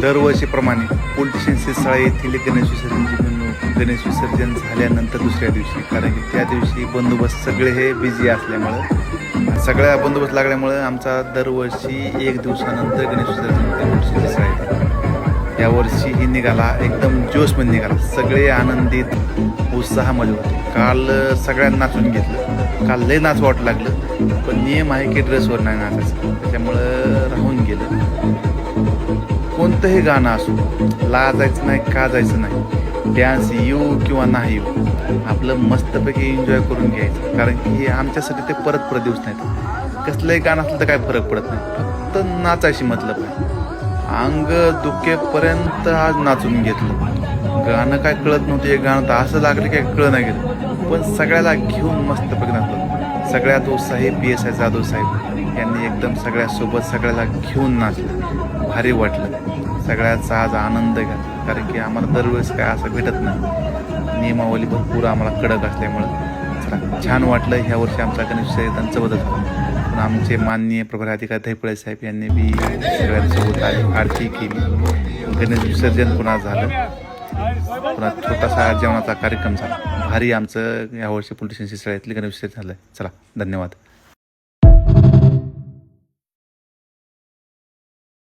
दरवर्षीप्रमाणे पोलिटिशियन सिरसाळा येथील गणेश विसर्जनची मिरवणूक गणेश विसर्जन झाल्यानंतर दुसऱ्या दिवशी कारण की त्या दिवशी बंदोबस्त सगळे हे बिझी असल्यामुळं सगळ्या बंदोबस्त लागल्यामुळं आमचा दरवर्षी एक दिवसानंतर गणेश विसर्जन होते पोलिटिशियन सिरसाळा यावर्षी ही निघाला एकदम जोशमध्ये निघाला. सगळे आनंदित उत्साहामध्ये होते. काल सगळ्यांना नाचून घेतलं. काल लय नाच वाटू लागलं. पण नियम आहे की ड्रेसवर नाही नाचायचं. त्याच्यामुळं राहून गेलं. कोणतंही गाणं असो लाजायचं नाही का जायचं नाही. डॅन्स येऊ किंवा नाही येऊ आपलं मस्तपैकी एन्जॉय करून घ्यायचं. कारण की हे आमच्यासाठी ते परत परत दिवस नाहीत. कसलंही गाणं असलं तर काय फरक पडत नाही. फक्त नाचायची मतलब आहे. अंग दुखेपर्यंत आज नाचून घेतलं. गाणं काय कळत नव्हतं हे गाणं तर असं लागलं काय कळ नाही गेलं. पण सगळ्याला घेऊन मस्तपैकी नाचलं. सगळ्यात उत्साही पी एस आय जाधव साहेब यांनी एकदम सगळ्यासोबत सगळ्याला घेऊन नाचलं. भारी वाटलं. सगळ्याचा आज आनंद घ्या. कारण की आम्हाला दरवेळेस काय असं भेटत नाही. नियमावली भरपूर आम्हाला कडक असल्यामुळं. चला छान वाटलं ह्या वर्षी आमचा गणेश त्यांचं बदल पण आमचे माननीय प्रभारी अधिकारी धैपळे साहेब यांनी बी सगळ्यांसोबत आली आरती केली. गणेश विसर्जन पुन्हा झालं. पुन्हा छोटासा जेवणाचा कार्यक्रम झाला. भारी आमचं यावर्षी पोलिटिशियन शिसळ्यातली गणेश विसर्जन झालं चला धन्यवाद.